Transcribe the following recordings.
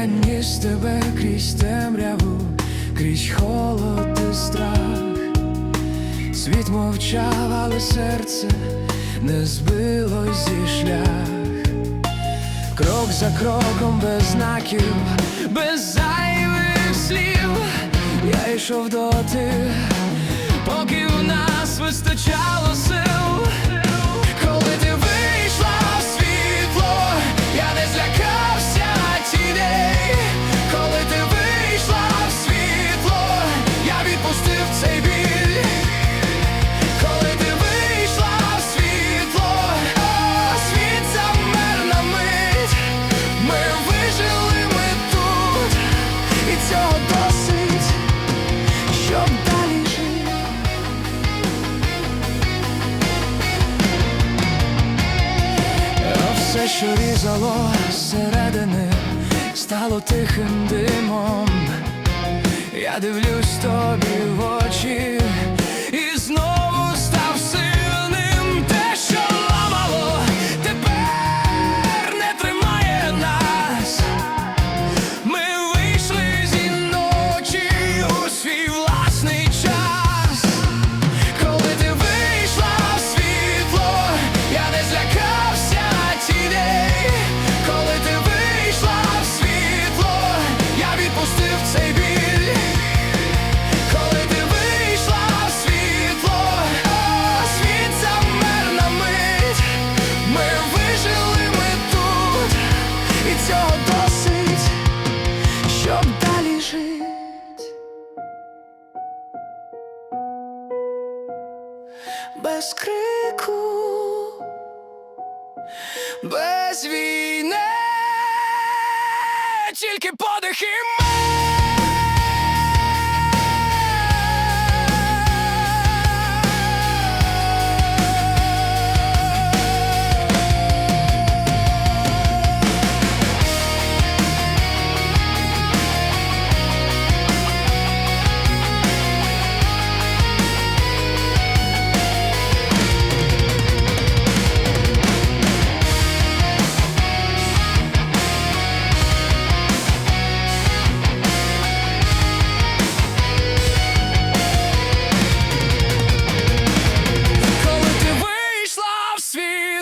Я ніс тебе крізь темряву, крізь холод і страх. Світ мовчав, але серце не збилось зі шлях. Крок за кроком без знаків, без зайвих слів. Я йшов доти, поки в нас вистачало сил. Все, що різало зсередини, стало тихим димом. Я дивлюсь тобі в очі без крику, без війни, тільки подихи.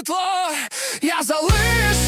світла, я залиш.